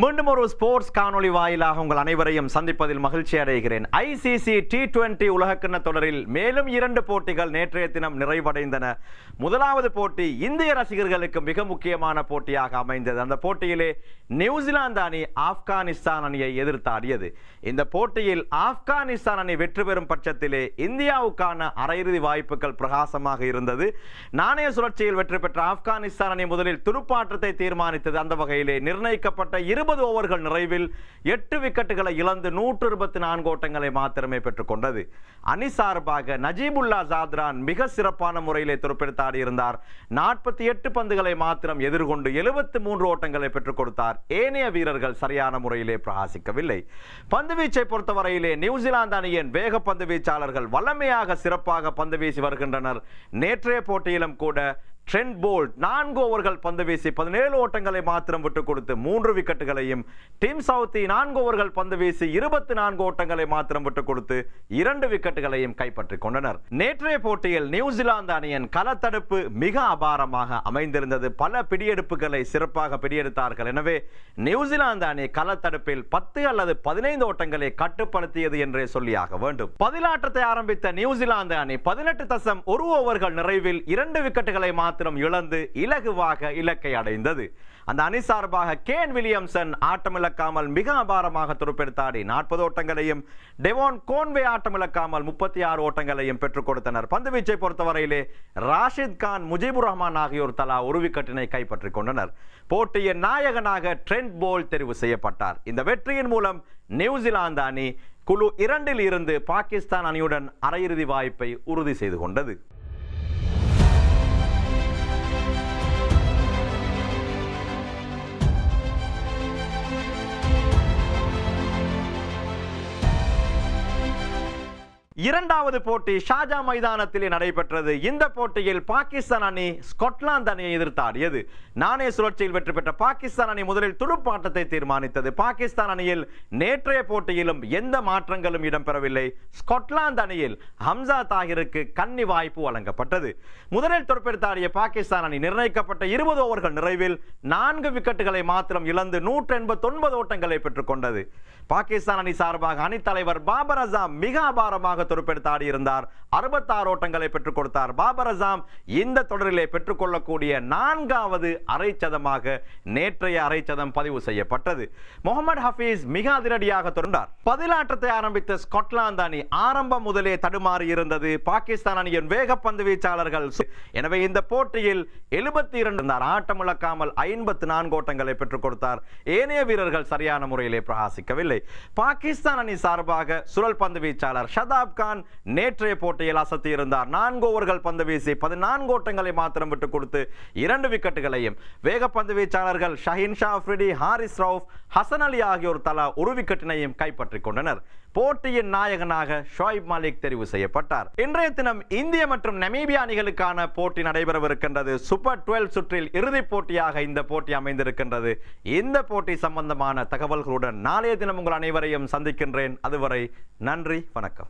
மீண்டும் ஒரு ஸ்போர்ட்ஸ் காணொளி வாயிலாக உங்கள் அனைவரையும் சந்திப்பதில் மகிழ்ச்சி அடைகிறேன். ஐசிசி டி டுவெண்டி உலகக்கிண்ண தொடரில் மேலும் இரண்டு போட்டிகள் நேற்றைய தினம் நிறைவடைந்தன. முதலாவது போட்டி இந்திய ரசிகர்களுக்கு மிக முக்கியமான போட்டியாக அமைந்தது. அந்த போட்டியிலே நியூசிலாந்து அணி ஆப்கானிஸ்தான் அணியை எதிர்த்தாடியது. இந்த போட்டியில் ஆப்கானிஸ்தான் அணி வெற்றி பெறும் பட்சத்திலே இந்தியாவுக்கான அரையிறுதி வாய்ப்புகள் பிரகாசமாக இருந்தது. நாணய சுழற்சியில் வெற்றி பெற்ற ஆப்கானிஸ்தான் அணி முதலில் துடுப்பாட்டத்தை தீர்மானித்தது. அந்த வகையிலே நிர்ணயிக்கப்பட்ட இருபது ஓவர்கள் நிறைவில் எட்டு விக்கெட்டுகளை இழந்து நூற்று இருபத்தி நான்கு ஓட்டங்களை மாத்திரமே பெற்றுக்கொண்டது அணி சார்பாக நஜீபுல்லா ஜாத்ரான் மிக சிறப்பான முறையிலே துருப்பெடுத்தாடி இருந்தார். நாற்பத்தி எட்டு பந்துகளை மாத்திரம் எதிர்கொண்டு எழுபத்தி மூன்று ஓட்டங்களை பெற்றுக் கொடுத்தார். ஏனைய வீரர்கள் சரியான முறையிலே பிரகாசிக்கவில்லை. பந்து வீச்சை பொறுத்தவரையிலே நியூசிலாந்து அணியின் வேக பந்து வீச்சாளர்கள் வல்லமையாக சிறப்பாக பந்து வீசி வருகின்றனர். நேற்றைய போட்டியிலும் கூட ட்ரெண்ட் போல்ட் நான்கு ஓவர்கள் பந்து வீசி பதினேழு ஓட்டங்களை மாத்திரம் விட்டுக் கொடுத்து மூன்று விக்கெட்டுகளையும். டிம் சவுத்தி நான்கு ஓவர்கள் பந்து வீசி இருபத்தி நான்கு ஓட்டங்களை மாத்திரம் விட்டுக் கொடுத்து இரண்டு விக்கெட்டுகளையும் கைப்பற்றிக் கொண்டனர். நேற்றைய போட்டியில் நியூசிலாந்து அணியின் களத்தடுப்பு மிக அபாரமாக அமைந்திருந்தது. பல பிடியெடுப்புகளை சிறப்பாக பிடியெடுத்தார்கள். எனவே நியூசிலாந்து அணி களத்தடுப்பில் பத்து அல்லது பதினைந்து ஓட்டங்களை கட்டுப்படுத்தியது என்றே சொல்லியாக வேண்டும். பதிலாட்டத்தை ஆரம்பித்த நியூசிலாந்து அணி பதினெட்டு தசம் ஒரு ஓவர்கள் நிறைவில் இரண்டு விக்கெட்டுகளை மாத்திரம் இழந்து இலகுவாக இலக்கை அடைந்தது. அந்த அணி சார்பாக கேன் வில்லியம்சன் ஆட்டமிழக்காமல் மிக அபாரமாக துருப்பெடுத்தாடி நாற்பது ஓட்டங்களையும் டெவோன் கோன்வே ஆட்டமிழக்காமல் முப்பத்தி ஆறு ஓட்டங்களையும் பெற்றுக் கொடுத்தனர். பந்து வீச்சை பொறுத்தவரையிலே ராஷித் கான் முஜிபுர் ரஹ்மான் ஆகியோர் தலா ஒரு விக்கெட்டினை கைப்பற்றிக் கொண்டனர். போட்டியின் நாயகனாக ட்ரெண்ட் போல் தெரிவு செய்யப்பட்டார். இந்த வெற்றியின் மூலம் நியூசிலாந்து அணி குழு இரண்டில் இருந்து பாகிஸ்தான் அணியுடன் அரையிறுதி வாய்ப்பை உறுதி செய்து கொண்டது. இரண்டாவது போட்டி ஷாஜா மைதானத்திலே நடைபெற்றது. இந்த போட்டியில் பாகிஸ்தான் அணி ஸ்காட்லாந்து அணியை எதிர்த்தாடியது. நாணய சுழற்சியில் வெற்றி பெற்ற பாகிஸ்தான் அணி முதலில் துடுப்பாட்டத்தை தீர்மானித்தது. பாகிஸ்தான் அணியில் நேற்றைய போட்டியிலும் எந்த மாற்றங்களும் இடம்பெறவில்லை. ஸ்காட்லாந்து அணியில் ஹம்சா தாகிருக்கு கன்னி வாய்ப்பு வழங்கப்பட்டது. முதலில் துடுப்பெடுத்தாடிய பாகிஸ்தான் அணி நிர்ணயிக்கப்பட்ட இருபது ஓவர்கள் நிறைவில் நான்கு விக்கெட்டுகளை மாத்திரம் இழந்து நூற்றி எண்பத்தி ஒன்பது ஓட்டங்களை பெற்றுக்கொண்டது. பாகிஸ்தான் அணி சார்பாக அணித்தலைவர் பாபர் அசாம் மிக அபாரமாக துருப்பெடுத்து இருந்தார் அறுபத்தாறு ஓட்டங்களை பெற்றுக் கொடுத்தார். பாபர் அசாம் இந்த தொடரிலே பெற்றுக்கொள்ளக்கூடிய நான்காவது அரைச்சதமாக நேற்றைய அரைச்சதம் பதிவு செய்யப்பட்டது. முகமது ஹபீஸ் மிக அதிரடியாக தொடர்ந்தார். பதிலாட்டத்தை ஆரம்பித்த ஸ்காட்லாந்து அணி ஆரம்பம் முதலே தடுமாறி இருந்தது. பாகிஸ்தான் அணியின் வேகப்பந்து வீச்சாளர்கள் எனவே இந்த போட்டியில் எழுபத்தி இரண்டு இருந்தார். ஆட்டம் இழக்காமல் ஐம்பத்தி நான்கு ஓட்டங்களை பெற்றுக் கொடுத்தார். ஏனைய வீரர்கள் சரியான முறையிலே பிரகாசிக்கவில்லை. பாகிஸ்தான் அணி சார்பாக சுழல் பந்து வீச்சாளர் ஷதாப் ஷாருக்கான் நேற்றைய போட்டியில் அசத்தி இருந்தார் நான்கு ஓவர்கள் பந்து வீசி பதினான்கு ஓட்டங்களை மாத்திரம் விட்டுக் கொடுத்து இரண்டு விக்கெட்டுகளையும். வேகப்பந்து வீச்சாளர்கள் ஷஹின் ஷா அஃப்ரிடி ஹாரிஸ் ரவுஃப் ஹசன் அலி ஆகியோர் தலா ஒரு விக்கெட்டினையும் கைப்பற்றிக் கொண்டனர். போட்டியின் நாயகனாக ஷோயிப் மாலிக் தெரிவு செய்யப்பட்டார். இன்றைய தினம் இந்திய மற்றும் நமீபியா அணிகளுக்கான போட்டி நடைபெறவிருக்கின்றது. சூப்பர் டுவெல் சுற்றில் இறுதிப் போட்டியாக இந்த போட்டி அமைந்திருக்கின்றது. இந்த போட்டி சம்பந்தமான தகவல்களுடன் நாளைய தினம் உங்கள் அனைவரையும் சந்திக்கின்றேன். அதுவரை நன்றி வணக்கம்.